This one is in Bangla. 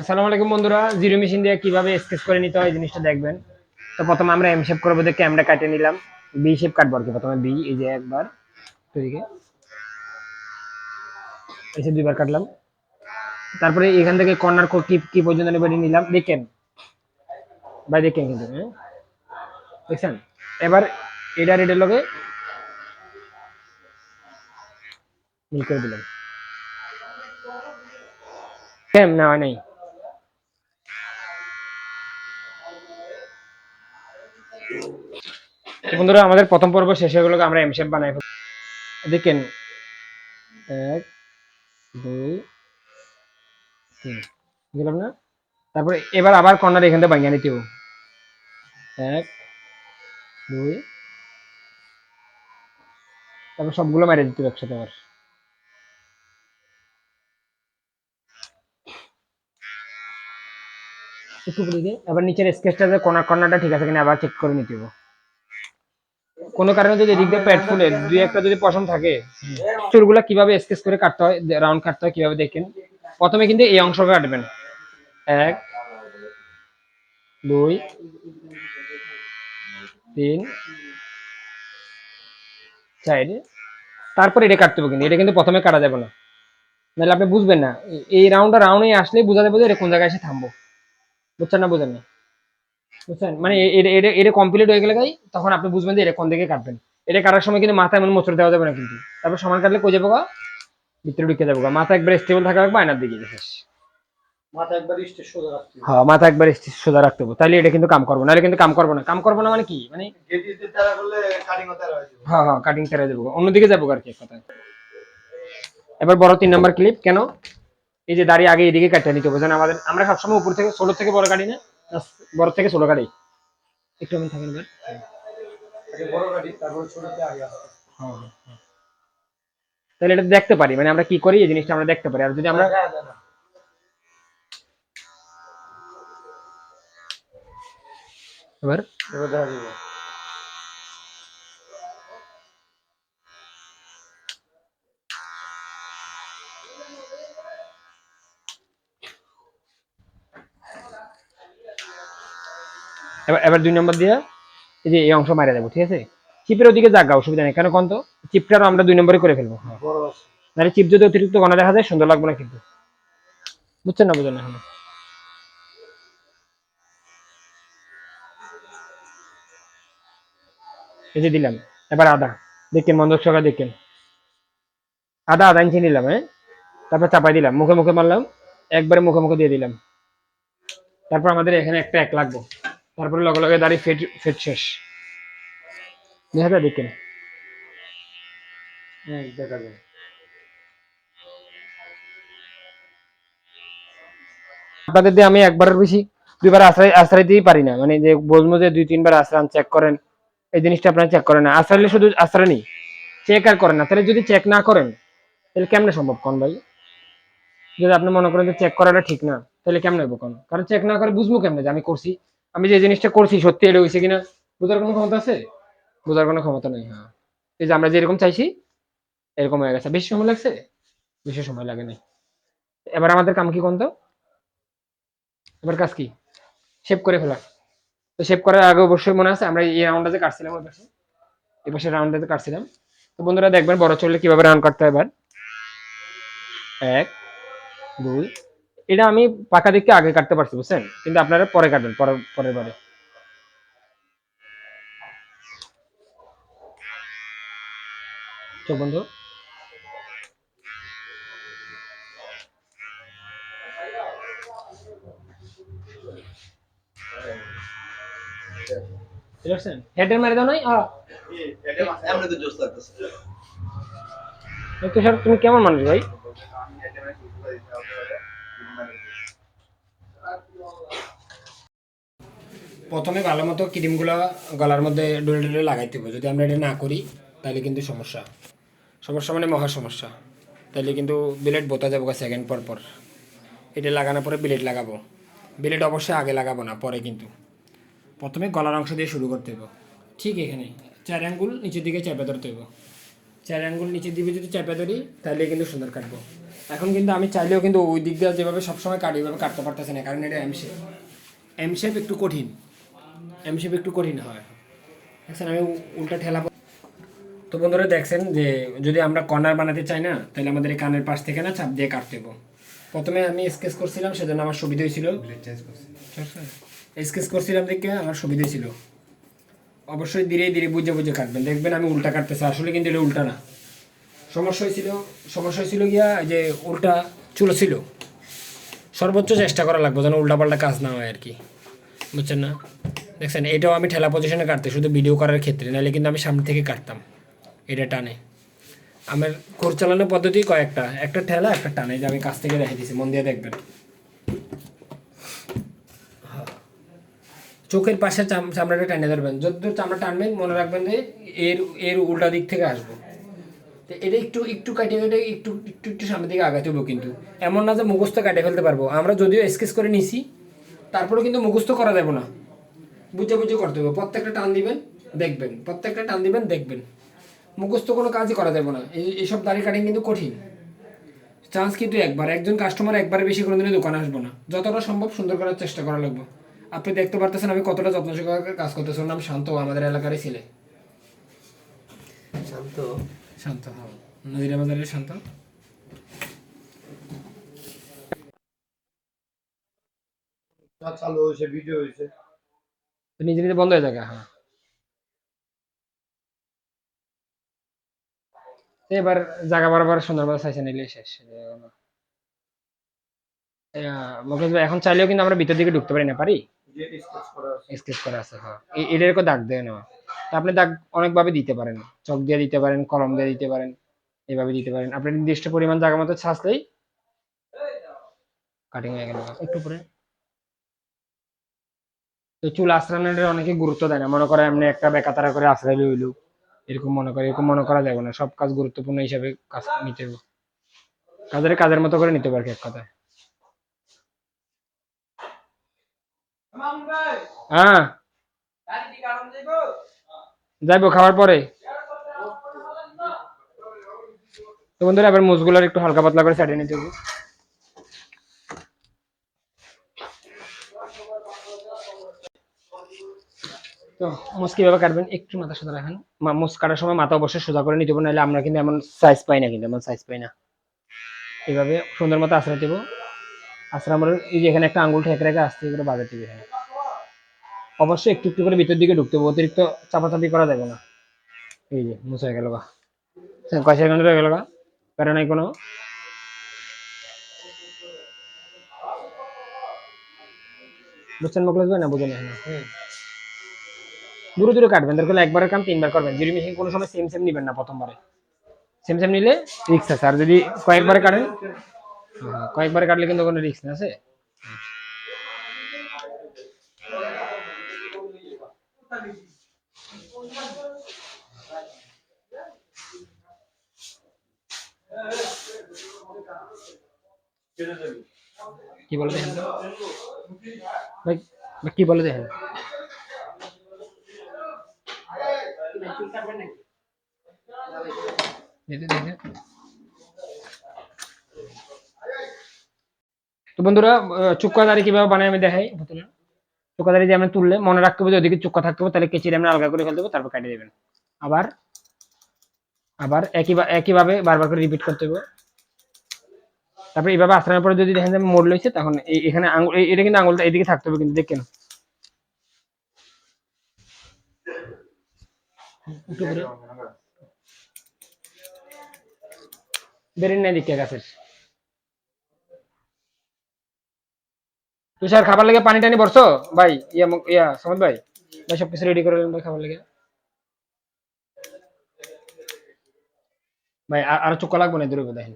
আসসালামু আলাইকুম বন্ধুরা, জিরো মেশিন দিয়ে কীভাবে স্কেচ করে নিতে হয় জিনিসটা দেখবেন। তো প্রথমে আমরা এম শেপ করব, দেখে আমরা কাটে নিলাম। বি শেপ কাটবো আর কি, প্রথমে বি এই যে একবার। এদিকে। এসে দুইবার কাটলাম। তারপরে এখান থেকে কর্নার কি কি পর্যন্ত নিলাম, দেখেন। ভাই, দেখেন কিন্তু হ্যাঁ? দেখছেন? এবার এটা রেডের লগে মিল করে দিলাম। কেম না হয় নাই? বন্ধুরা, আমাদের প্রথম পর্ব শেষ হয়ে গেল, আমরা এম শেপ বানাই। দেখেন, এক, দুই, তিন। গেলাম না? তারপরে এবার আবার কর্নার এখান থেকে ভাঙিয়ে নিতে এক, দুই, তারপর সবগুলো মেরে দিতে হবে একসাথে আবার। একটু আবার নিচের স্কেচটা যে কর্নার কর্নারটা ঠিক আছে কিনা, আবার চেক করে নিতে হবে। কোনো কারণে যদি এদিক দিয়ে পেট ফুলে, দুই একটা যদি পশম থাকে, চুলগুলা কীভাবে স্কেচ করে কাটতে হয় রাউন্ড কাটতে হয়, কীভাবে দেখেন? প্রথমে কিন্তু এই অংশ কাটবেন। এক, দুই, তিন, চার। তারপর এটা কাটতে হবে কিন্তু, এটা কিন্তু প্রথমে কাটা যাবে না। নাহলে আপনি বুঝবেন না। এই- রাউন্ডটা রাউন্ডে আসলেই বোঝা যাবে যে কোন জায়গায় এসে থামবো। বুঝছেন না বোঝেন না বুঝছেন মানে এটা কমপ্লিট হয়ে গেলে গাই তখন আপনি বুঝবেন যে এটা কোন দিকে কাটবেন। এটা কাটার সময় কিন্তু মাথায় এমন মোচড় দেওয়া যাবে না কিন্তু। তারপর সমান কাটলে কই যাব গা? ভিতরে ঢুকে যাব গা। মাথা একবার স্টেবল থাকা লাগবে আয়নার দিকে শেষ। মাথা একবার স্টে সোজা রাখতে হ্যাঁ মাথা একবার স্থির সোজা রাখতে হবে। তাহলে এটা কিন্তু কাম করব নাহলে কিন্তু কাম করব না। কাম করব না মানে কি? মানে হয়ে হ্যাঁ কাটিং তেরা যাব অন্যদিকে যাব আর কি কথায়। এবার বড় তিন নাম্বার ক্লিপ কেন? এই যে দাঁড়িয়ে আগে এদিকে কাটতে নিতে হবে। যেন আমাদের আমরা সবসময় উপর থেকে ছোট থেকে বড় কাটি না, বড় থেকে ছোট গাড়ি? একটু আমি থাকেন এবার আগে বড় গাড়ি তারপর ছোটতে আগে আসতে। হ্যাঁ, হ্যাঁ, হ্যাঁ। তাহলে এটা দেখতে পারি মানে আমরা কি করি এই জিনিসটা আমরা দেখতে পারি। আর যদি আমরা। এবার এবার দেখা যাবে। এবার এবার দুই নম্বর দিয়ে এই যে এই অংশ মারা যাব ঠিক আছে? চিপের ওদিকে জায়গা অসুবিধা নেই। কেন কোন তো? চিপটারও আমরা দুই নম্বরে করে ফেলব। হ্যাঁ নাহলে চিপ যদি অতিরিক্ত গনা দেখা যায় সুন্দর লাগবে না কিন্তু। বুঝছেন না বুঝেন এখন? এই যে দিলাম এবার আদা। দেখেন মন দর্শকরা দেখেন। আদা আদা ইঞ্চি নিলাম হ্যাঁ? তারপর চাপাই দিলাম। মুখে মুখে মারলাম একবারে মুখে মুখে দিয়ে দিলাম। তারপর আমাদের এখানে একটা এক লাগবো। তারপরে লগে লগে দাঁড়িয়ে ফেট ফেট শেষ। দেখা যায় দেখেন হ্যাঁ দেখা যায়। আপনাদের দিয়ে আমি একবারের বেশি আশ্রয় আশ্রয় দিতেই পারি না। মানে যে বলব যে দুই, তিনবার আশ্রান চেক করেন, এই জিনিসটা আপনারা চেক করেন না। আশ্রাইলে শুধু আশ্রয় নেই চেক আর করেন না। তাহলে যদি চেক না করেন, তাহলে কেমনে সম্ভব কোন ভাই? যদি আপনি মনে করেন যে চেক করাটা ঠিক না, তাহলে কেমনে হইব কোন? কারণ চেক না করে বুঝব কেমনে যে আমি করছি। আমি যে জিনিসটা করছি, সত্যি এটা হয়েছে কিনা, বোঝার কোনো ক্ষমতা আছে? বোঝার কোনো ক্ষমতা নেই হ্যাঁ। এই যে আমরা যেরকম চাইছি, এরকম হয়ে গেছে। বেশি সময় লাগছে? বেশি সময় লাগে নাই। এবার আমাদের কাম কি কোন এবার কাজ কি? শেপ করে ফেলা। তো শেপ করার আগে অবশ্যই মনে আছে, আমরা এই রাউন্ডটাতে কাটছিলাম ওই পাশে, এই পাশে রাউন্ডটাতে কাটছিলাম। তো বন্ধুরা দেখবেন, বড় চললে কীভাবে রাউন্ড কাটতে হয় এবার? এক, দুই এটা আমি পাকা দিককে আগে কাটতে পারছি বুঝছেন কিন্তু আপনারা পরে কাটবেন পরের পরের বারে বন্ধু তুমি কেমন মানুষ ভাই প্রথমে ভালো মতো ক্রিমগুলো গলার মধ্যে ডলে ডলে লাগাইতে হবে। যদি আমরা এটা না করি, তাহলে কিন্তু সমস্যা। সমস্যা মানে মহা সমস্যা। তাহলে কিন্তু বিলেট বোতা যাব সেকেন্ড পর পর। এটা লাগানোর পরে বিলেট লাগাবো। বিলেট অবশ্যই আগে লাগাবো না, পরে কিন্তু। প্রথমে গলার অংশ দিয়ে শুরু করতে হবে ঠিক এখানে। চার আঙ্গুল নিচের দিকে চেপে ধরতে হবে চার আঙ্গুল নিচের দিকে যদি চেপে ধরি, তাহলে কিন্তু সুন্দর কাটবো। এখন কিন্তু আমি চাইলেও কিন্তু ওই দিক দিয়ে যেভাবে সবসময় কাটি, ওইভাবে কাটতে পারতেছি না, কারণ এটা এম শেপ এম একটু কঠিন। এম শেপ একটু কঠিন হয়। দেখছেন আমি উল্টা ঠেলা তো বন্ধুরা দেখছেন যে যদি আমরা কর্নার বানাতে চাই না তাহলে আমাদের এই কানের পাশ থেকে না চাপ দিয়ে কাটতে হবে। প্রথমে আমি স্কেচ করছিলাম সেজন্য আমার সুবিধা হয়েছিল। স্কেচ করছিলাম দেখে আমার সুবিধা ছিল অবশ্যই ধীরে ধীরে বুঝে বুঝে কাটবেন। দেখবেন আমি উল্টা কাটতেছি আসলে কিন্তু এটা উল্টা না। সমস্যা হয়েছিল সমস্যা হয়েছিল গিয়া যে উল্টা চুলো ছিল। সর্বোচ্চ চেষ্টা করা লাগবে যেন উল্টাপাল্টা কাজ না হয় আর কি। বুঝছেন না? দেখছেন, এটাও আমি ঠেলা পজিশনে কাটতে, শুধু ভিডিও করার ক্ষেত্রে, নাহলে কিন্তু আমি সামনে থেকে কাটতাম, এটা টানে। আমার কোর চালানোর পদ্ধতি কয়েকটা, একটা ঠেলা, একটা টানে যে আমি কাছ থেকে রেখে দিয়েছি মন দিয়ে দেখবেন। চোখের পাশে চাম- চামড়াটা টানে ধরবেন যতদূর চামড়া টানবেন, মনে রাখবেন যে এর এর উল্টা দিক থেকে আসব। তো এটা একটু একটু কাটিয়ে কেটে একটু একটু একটু সামনের দিকে আগাতে হব কিন্তু। এমন না যে মুখস্থ কাটে ফেলতে পারব। আমরা যদিও স্কেচ করে নিছি, তারপরেও কিন্তু মুখস্থ করা যাবে না। বুঝে বুঝে করতে হবে। প্রত্যেকটা টান দিবেন দেখবেন। প্রত্যেকটা টান দিবেন দেখবেন। মুখস্থ কোনো কাজই করা যাবে না। এই এইসব দাড়ি কাটিং কিন্তু কঠিন। চান্স কিন্তু একবার। একজন কাস্টমার একবারে বেশি কোনো দিনে দোকানে আসব না। যতটা সম্ভব সুন্দর করার চেষ্টা করা লাগবে। আপনি দেখতে পারতেছেন আমি কতটা যত্ন সহকারে কাজ করতেছি। ওর নাম শান্ত আমাদের এলাকারই ছেলে। শান্ত? শান্ত হ্যাঁ। নদীরা বাজারের শান্ত। চালু হয়েছে ভিডিও হয়েছে। নিজে নিজে বন্ধ হয়ে যাবে হ্যাঁ। এবার জায়গা বরাবর সুন্দরভাবে সাইজে নিলে শেষ মুকেশ ভাই এখন চাইলেও কিন্তু আমরা ভিতর দিকে ঢুকতে পারি না, পারি? স্কেচ করা আছে হ্যাঁ। দাগ দেয় না আপনি দাগ অনেকভাবে দিতে পারেন। চক দিয়ে দিতে পারেন, কলম দিয়ে দিতে পারেন, এভাবে দিতে পারেন। আপনি নির্দিষ্ট পরিমাণ জায়গা মতো ছাঁচলেই কাটিং হয়ে গেল, একটু পরে তো চুল আশ্রানোর অনেকে গুরুত্ব দেয় না। মনে করে এমনি একটা বেকাতারা করে আশ্রয় লইল, এরকম মনে করে, এরকম মনে করা যাবে না। সব কাজ গুরুত্বপূর্ণ হিসাবে কাজ নিতে হবে। কাজের কাজের মতো করে নিতে পারবে এক কথায়। হ্যাঁ। যাইবো খাওয়ার পরে। তো বন্ধুরা, এবার মুসগুলার একটু হালকা পাতলা করে সাইডে নিতে হবে। তো মুস কীভাবে কাটবেন, একটু মাথা সোজা রাখেন। মুস কাটার সময় মাথা অবশ্যই সোজা করে নিতে হবে, নাহলে আমরা কিন্তু এমন সাইজ পাই না কিন্তু, এমন সাইজ পাই না। এভাবে সুন্দর মতো আশ্রয় দেবো। আশ্রয় আমরা এই যে এখানে একটা আঙ্গুল ঠেকে রেখে আস্তে করে বাজার দিবে এখানে। অবশ্যই একটু একটু করে ভিতর দিকে ঢুকতে হবে, অতিরিক্ত চাপাচাপি করা যাবে না। এই যে, মুছে হয়ে গেল গা। কয় সেকেন্ড হয়ে গেল গা? প্যারা নাই কোনো? বুঝছেন মোকলেশ ভাই না বুঝেন এখনও? দূরে দূরে কাটবেন। দরকার একবারের কাম তিনবার করবেন। জিরি মেশিন কোনো সময় সেম সেম নিবেন না প্রথমবারে। সেম সেম নিলে রিক্স আছে। আর যদি কয়েকবারে কাটেন হ্যাঁ, কয়েকবারে কাটলে কিন্তু কোনো রিক্স আছে? কি বলে দেখেন? কি বলে দেখেন দেখে দেখে তো বন্ধুরা চুক্কা দাড়ি কীভাবে বানাই আমি দেখাই প্রথমে চুক্কা দাড়ি দিয়ে আমরা তুললে মনে রাখতে হবে যে ওদিকে চুক্কা থাকতে হবে, তাহলে কেচিরে আমরা আলগা করে ফেলতে হবে, তারপর কাটিয়ে দেবেন। আবার আবার একই একইভাবে বারবার করে রিপিট করতে হবে। তারপরে এইভাবে আসানোর পরে যদি দেখেন যে মোড় লইছে, তখন এখানে আঙুল এটা কিন্তু আঙুলটা এদিকে থাকতে হবে কিন্তু, দেখেন। বেরেন নাই গাছের। তুষার, খাবার লাগে পানি টানি ভরছো? ভাই, ইয়া ইয়া সমদ ভাই। ভাই, সবকিছু রেডি করে ভাই খাবার লাগে। ভাই আর চোখ লাগবে না দূরে দেখেন।